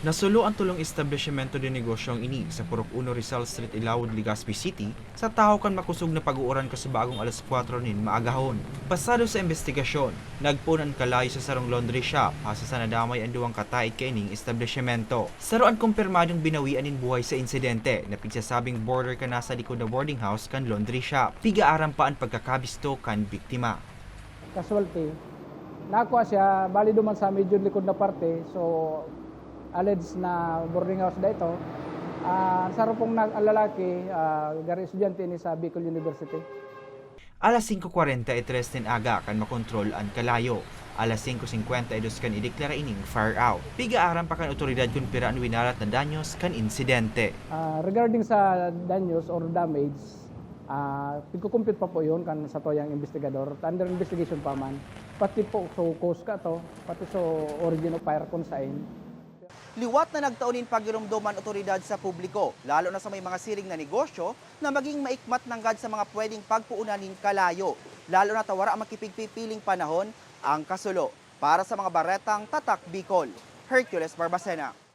Nasulo ang tulong establishmento de negosyong ini sa Purok 1 Rizal Street, Ilawod, Legazpi City sa tao kan makusog na pag-uuran ka sa bagong alas 4 nin maagahon. Pasado sa investigasyon, nagpunan kalayo sa sarong laundry shop hasa sa nadamay ang duwang kataid kay ining establishmento. Saroan kumpirmadong binawian in buhay sa insidente na pigsasabing border ka nasa likod na boarding house kan laundry shop. Piga-aram pa ang pagkakabisto kan biktima. casualty. Nakuha siya, bali duman sa medyo likod na parte. So, alleged na boarding house da ito. Ah, sa pong nag ang lalaki, uh, gari estudyante ni sa Bicol University. Alas 5.40 itres din aga kan makontrol ang kalayo. Alas 5.50 idos kan ideklara ining fire out. Piga-aram pa kan otoridad kung pira ang winalat na danyos kan insidente. Ah, regarding sa danyos or damage, uh, pagkukumpit pa po yun kan sa toyang investigador. Under investigation pa man. Pati po so cause ka to, pati so origin of fire consign. Liwat na nagtaunin pagirumduman otoridad sa publiko, lalo na sa may mga siring na negosyo na maging maikmat ng gad sa mga pwedeng pagpuunanin kalayo, lalo na tawara ang makipigpipiling panahon ang kasulo. Para sa mga baretang Tatak Bicol, Hercules Barbacena.